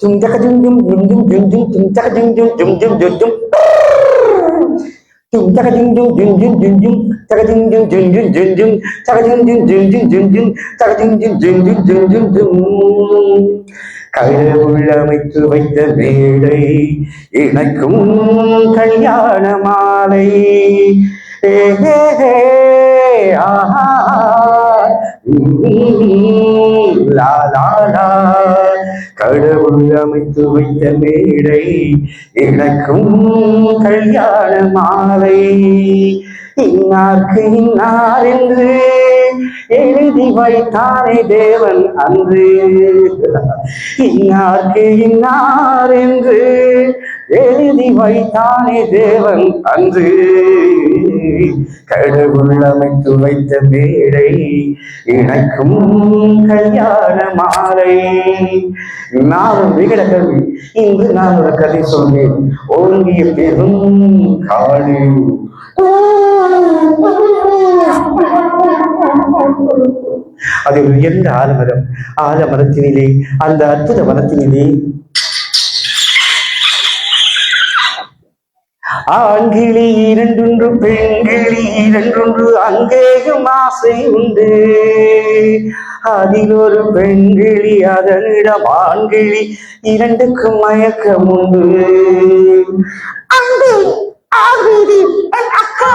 தும்தக தும் தும் தும் தும் தும் தும் தும்தக தும் தும் தும் தும் தும் தும் தும் தக தும் தும் தும் தும் தும் தும் தக தும் தும் தும் தும் தும் தும் தக தும் தும் வைத்த மேடை இணைக்கும் கல்யாண மாலை ஏ ஆஹா கடவுள் அமைத்து வைத்த மேடை எனக்கும் கல்யாண மாலை. இன்னார்க்கு இன்னார் என்று எழுதி வைத்தானே தேவன் அன்று. இன்னார்க்கு இன்னார் என்று எழுதி வைத்தானே தேவன் அன்று. கடவுள் அமைத்து வைத்த மேடை இணைக்கும் கல்யாண மாலை நானும் விகட கல்வி இன்று நான் ஒரு கதை சொன்னேன் ஓங்கிய பெரும் காடு. அது உயர்ந்த ஆலமரம்? ஆலமரத்தினிலே அந்த அற்புத மரத்தினிலே ஆண்கிளி இரண்டொன்று பெண்கிளி இரண்டொன்று அங்கேயும் ஆசை உண்டு. அதில் ஒரு பெண்கிளி அதனிடம் ஆண்கிளி இரண்டுக்கும் மயக்கம் உண்டு. அன்பு ஆகுதி என் அக்கா.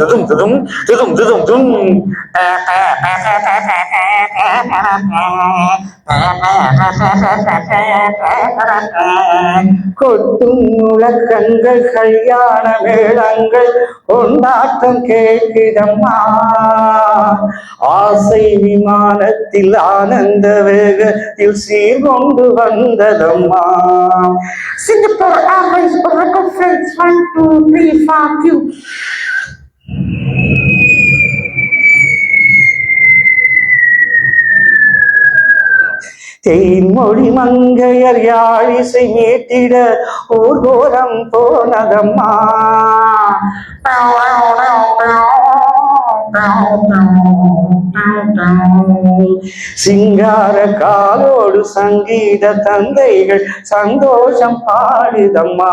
துதும் துதும் துதும் துதும் தும் கொட்டும் முழக்கங்கள் கல்யாண மேளங்கள் கொண்டாட்டம் கேட்குதம்மா ஆசை விமானத்தில் ஆனந்த வேகத்தில் சீர்கொண்டு வந்ததம்மா Singapore Airlines Barack Flights 1, 2, 3, 4, Q. Thenmozhi மங்கையர் யாழிசை மீட்டிட ஊர்கோரம் போனதம்மா. சிங்கார காலோடு சங்கீத தந்தைகள் சந்தோஷம் பாடுதம்மா.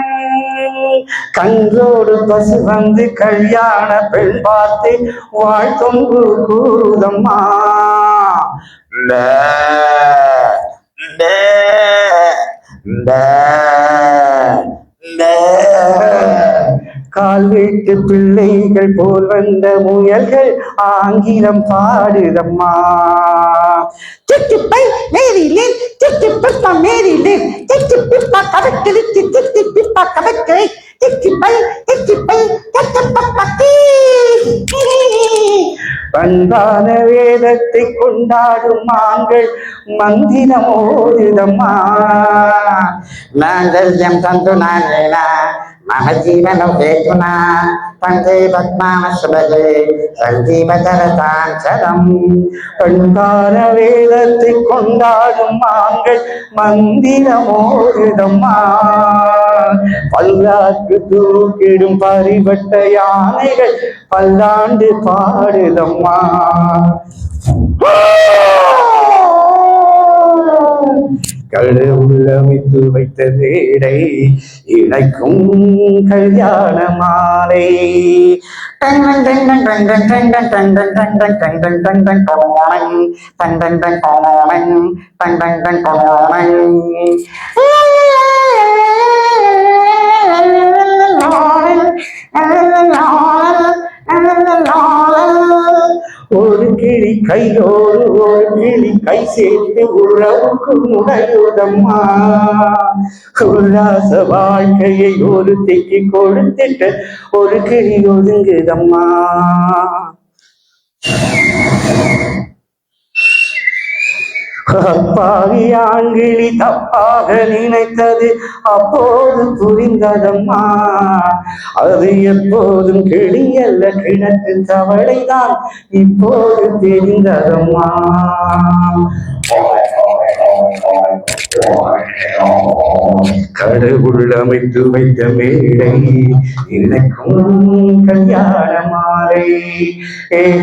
கன்றோடு பசு வந்து கல்யாண பெண் பார்த்து வாழ்த்தும் கூறுதம்மா. கால் வீட்டு பிள்ளைகள் போல் வந்த முயல்கள் ஆங்கிலம் பாடுதம்மா. திட்டிப்பை மேரிலேன் திட்டி பிப்பா மேரிலேன் திட்டி பிப்பா கடற்கிழிக்கு திட்டி பிப்பா கடற்கிழை பண்பான வேதத்தை கொண்டாடும் மாங்கள் மந்திரம் ஓரிதம்மா நாங்கள் எம் தந்து நாங்களா మహజీవను హేతునా వందే పద్మామశుభే సంజీవతరతాంచలం பெண்கார வேலத்தை கொண்டாடும் மாங்கள் மந்திரமோரிடம்மா பல்லாக்கு தூக்கிடும் பறிபட்ட யானைகள் பல்லாண்டு பாடுதம்மா। கழு அமைத்து வைத்த வேடை இணைக்கும் கல்யாண மாலை ஒரு கிளி கையோடு ஒரு கிளி கை சேர்த்து உறவுக்கும் உடையுதம்மா உல்லாச வாழ்க்கையை ஒரு திக்கி கொடுத்துட்டு ஒரு கிளி ஒதுங்குதம்மா. அப்பாவி ஆண்கிளி தப்பாக நினைத்தது அப்போது புரிந்ததம்மா. அது எப்போதும் கிளியல்ல கிணற்று தவளைதான் இப்போது தெரிந்ததம்மா. கடவுள் அமைத்து வைத்த மேடை எனக்கும் கல்யாண மாலை. ஏ,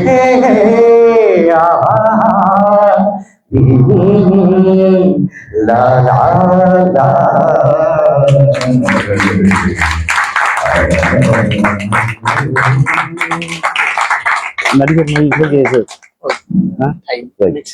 ஹே, ஹே, ஆஹா. ம், லா, லா, லா. நடிகர் மொழி ஆ? Right.